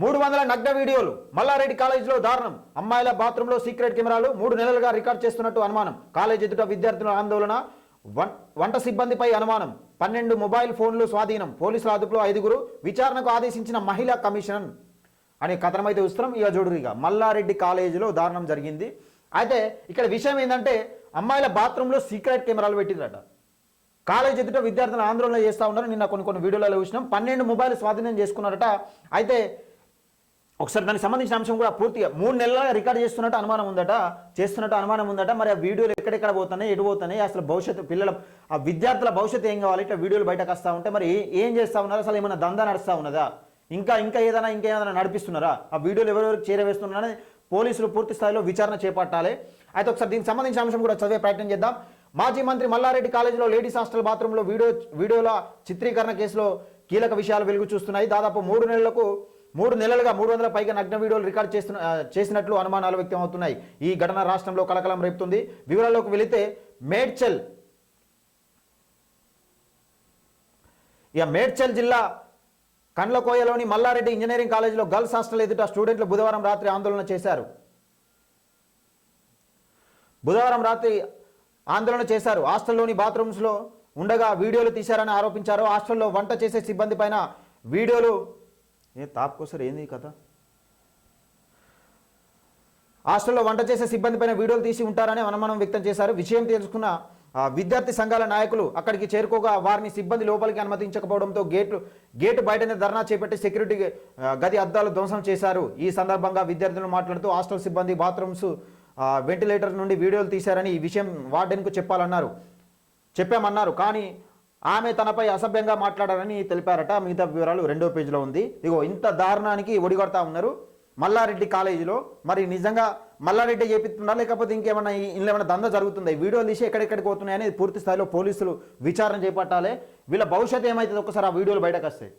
మూడు వందల నగ్న వీడియోలు. మల్లారెడ్డి కాలేజీలో దారుణం. అమ్మాయిల బాత్రూంలో సీక్రెట్ కెమెరాలు మూడు నెలలుగా రికార్డ్ చేస్తున్నట్టు అనుమానం. కాలేజ్ ఎదుట విద్యార్థుల ఆందోళన వంట సిబ్బందిపై అనుమానం. పన్నెండు మొబైల్ ఫోన్లు స్వాధీనం. పోలీసుల అదుపులో ఐదుగురు. విచారణకు ఆదేశించిన మహిళా కమిషన్ అనే కథనమైతే అయితే చూస్తున్నాం ఇక. చూడురిగా మల్లారెడ్డి కాలేజీలో దారుణం జరిగింది. అయితే ఇక్కడ విషయం ఏంటంటే అమ్మాయిల బాత్రూంలో సీక్రెట్ కెమెరాలు పెట్టిందట కాలేజ్ ఎదుట విద్యార్థులు ఆందోళన చేస్తూ ఉన్నారు. నిన్న కొన్ని కొన్ని వీడియోలలో చూసినాం. పన్నెండు మొబైల్ స్వాధీనం చేసుకున్నారట. అయితే ఒకసారి దానికి సంబంధించిన అంశం కూడా పూర్తిగా మూడు నెలల రికార్డ్ చేస్తున్నట్టు అనుమానం ఉందట చేస్తున్నట్టు అనుమానం ఉందట. మరి ఆ వీడియోలు ఎక్కడెక్కడ పోతున్నాయి ఎటు పోతున్నాయి అసలు భవిష్యత్తు పిల్లల ఆ విద్యార్థుల భవిష్యత్తు ఏం కావాలి ఇట్లా వీడియోలు బయటకు వస్తూ ఉంటే మరి ఏం చేస్తూ ఉన్నారు? అసలు ఏమైనా దందా నడుస్తూ ఉన్నదా? ఇంకా ఇంకా ఏదైనా ఇంకా ఏదైనా నడిపిస్తున్నారా? ఆ వీడియోలు ఎవరెవరికి చేరవేస్తున్నారని పోలీసులు పూర్తి స్థాయిలో విచారణ చేపట్టాలి. అయితే ఒకసారి దీనికి సంబంధించిన అంశం కూడా చదివే ప్రయత్నం చేద్దాం. మాజీ మంత్రి మల్లారెడ్డి కాలేజీలో లేడీస్ హాస్టల్ బాత్రూంలో వీడియో వీడియోల చిత్రీకరణ కేసులో కీలక విషయాలు వెలుగు చూస్తున్నాయి. దాదాపు మూడు నెలలకు మూడు నెలలుగా మూడు వందల పైగా నగ్న వీడియోలు రికార్డ్ చేస్తున్న చేసినట్లు అనుమానాలు వ్యక్తం అవుతున్నాయి ఈ ఘటన రాష్ట్రంలో కలకలం రేపుతుంది. వివరాల్లోకి వెళితే మేడ్చల్ ఇక మేడ్చల్ జిల్లా కండ్లకోయలోని మల్లారెడ్డి ఇంజనీరింగ్ కాలేజీలో గర్ల్స్ హాస్టల్ ఎదుట స్టూడెంట్లు బుధవారం రాత్రి ఆందోళన చేశారు. బుధవారం రాత్రి ఆందోళన చేశారు. హాస్టల్లోని బాత్రూమ్స్లో ఉండగా వీడియోలు తీశారని ఆరోపించారు. హాస్టల్లో వంట చేసే సిబ్బంది పైన వీడియోలు ఏ తాపుకోసారి ఏంది కథ? హాస్టల్లో వంట చేసే సిబ్బంది పైన వీడియోలు తీసి ఉంటారని అనుమానం వ్యక్తం చేశారు. విషయం తెలుసుకున్న విద్యార్థి సంఘాల నాయకులు అక్కడికి చేరుకోగా వారిని సిబ్బంది లోపలికి అనుమతించకపోవడంతో గేట్లు గేటు బయటనే ధర్నా చేపట్టి సెక్యూరిటీ గది అద్దాలు ధ్వంసం చేశారు. ఈ సందర్భంగా విద్యార్థులు మాట్లాడుతూ హాస్టల్ సిబ్బంది బాత్రూమ్స్ వెంటిలేటర్ నుండి వీడియోలు తీశారని ఈ విషయం వార్డెన్కు చెప్పాలన్నారు. చెప్పామన్నారు. కానీ ఆమె తనపై అసభ్యంగా మాట్లాడారని తెలిపారట. మిగతా వివరాలు రెండో పేజీలో ఉంది. ఇగో ఇంత దారుణానికి ఒడిగొడతా ఉన్నారు మల్లారెడ్డి కాలేజీలో. మరి నిజంగా మల్లారెడ్డి చేపిస్తుందా లేకపోతే ఇంకేమైనా ఇంట్లో ఇందులో ఏమైనా దంద జరుగుతుందా? ఈ వీడియోలు తీసి ఎక్కడెక్కడికి పోతున్నాయని పూర్తి స్థాయిలో పోలీసులు విచారణ చేపట్టాలి. వీళ్ళ భవిష్యత్తు ఏమవుతుంది ఒకసారి ఆ వీడియోలు బయటకు వస్తాయి